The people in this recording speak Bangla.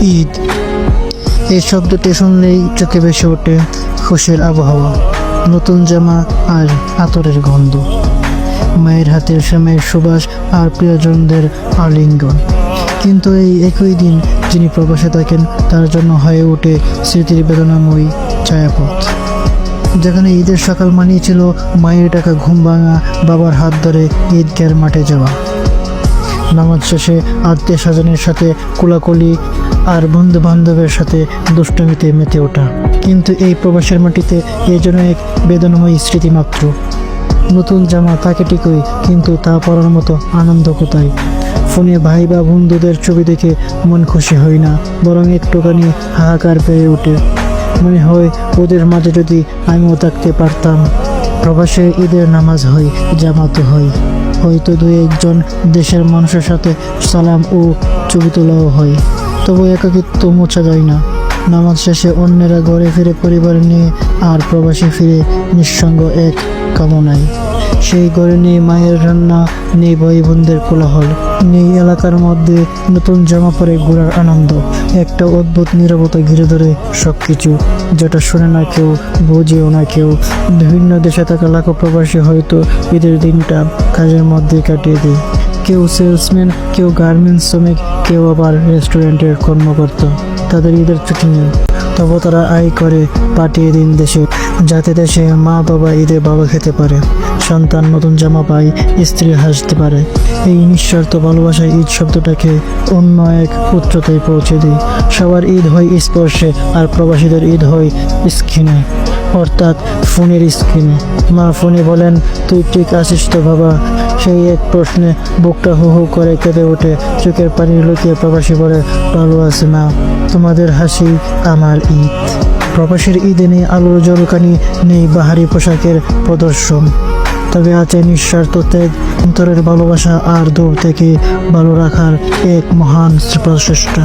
ঈদ। এই শব্দটি শুনলেই চোখে ভেসে ওঠে খুশির আবহাওয়া, নতুন জামা আর আতরের গন্ধ। মায়ের হাতের সময়ের সুবাস আর প্রিয়জনদের আলিঙ্গন। কিন্তু এই একই দিন যিনি প্রবাসে থাকেন, তার জন্য হয়ে ওঠে স্মৃতির বেদনাময়ী ছায়াপথ। যেখানে ঈদের সকাল মানিয়েছিল মায়ের টাকা ঘুম ভাঙা বাবার হাত ধরে ঈদগার মাঠে যাওয়া। নামাজ শেষে আত্মীয় স্বজনের সাথে কোলাকুলি আর বন্ধু বান্ধবের সাথে দুষ্টমিতে মেতে ওঠা। কিন্তু এই প্রবাসের মাটিতে এ যেন এক বেদনাময়ী স্মৃতি মাত্র। নতুন জামা তাকে টিকই কিন্তু তা পরার মতো আনন্দ কোথায়? ফোনে ভাই বা বন্ধুদের ছবি দেখে মন খুশি হয় না, বরং একটুখানি হাহাকার পেয়ে ওঠে। মনে হয় ওদের মাঝে যদি আমিও থাকতে পারতাম। প্রবাসে ঈদের নামাজ হয়, জামাতে হয়। হয়তো দু একজন দেশের মানুষের সাথে সালাম ও ছবি তোলাও হয়। তবু একাকিত্ব মোছা যায় না। নামাজ শেষে অন্যেরা ঘরে ফিরে পরিবার নিয়ে আর প্রবাসী ফিরে নিঃসঙ্গ এক কামনায়। সেই ঘরে নেই মায়ের রান্না, নেই ভাই বোনদের কোলাহল, নেই এলাকার মধ্যে নতুন জামা পরে ঘোরার আনন্দ। একটা অদ্ভুত নিরবতা ঘিরে ধরে সব কিছু যেটা শোনে না কেউ, বোঝেও না কেউ। বিভিন্ন দেশে থাকা লাখো প্রবাসী হয়তো ঈদের দিনটা কাজের মধ্যে কাটিয়ে দেয়। কেউ সেলসম্যান, কেউ গার্মেন্টস শ্রমিক, কেউ আবার রেস্টুরেন্টের কর্মকর্তা। তাদের ঈদের ছুটি নেই তবু তারা আয় করে পাঠিয়ে দিন দেশে, যাতে দেশে মা বাবা ঈদে বাবা খেতে পারে, সন্তান নতুন জামা পায়, স্ত্রী হাসতে পারে। এই নিঃস্বার্থ ভালোবাসায় ঈদ শব্দটাকে অন্য এক উচ্চতায় পৌঁছে দিই। সবার ঈদ হয় স্পর্শে, আর প্রবাসীদের ঈদ হয় স্কিনে অর্থাৎ ফোনের স্ক্রিনে। মা ফোনে বলেন, তুই ঠিক আছিস তো বাবা? সেই এক প্রশ্নে বুকটা হু হু করে কেঁদে ওঠে। চোখের পানি লুকিয়ে প্রবাসী বলে, ভালো আছে মা। তোমাদের হাসি আমার ঈদ। প্রবাসীর ঈদে নেই আলোর জলকানি, নেই বাহারি পোশাকের প্রদর্শন। তবে আছে নিঃস্বার্থ ত্যাগ, অন্তরের ভালোবাসা আর দূর থেকে ভালো রাখার এক মহান প্রচেষ্টা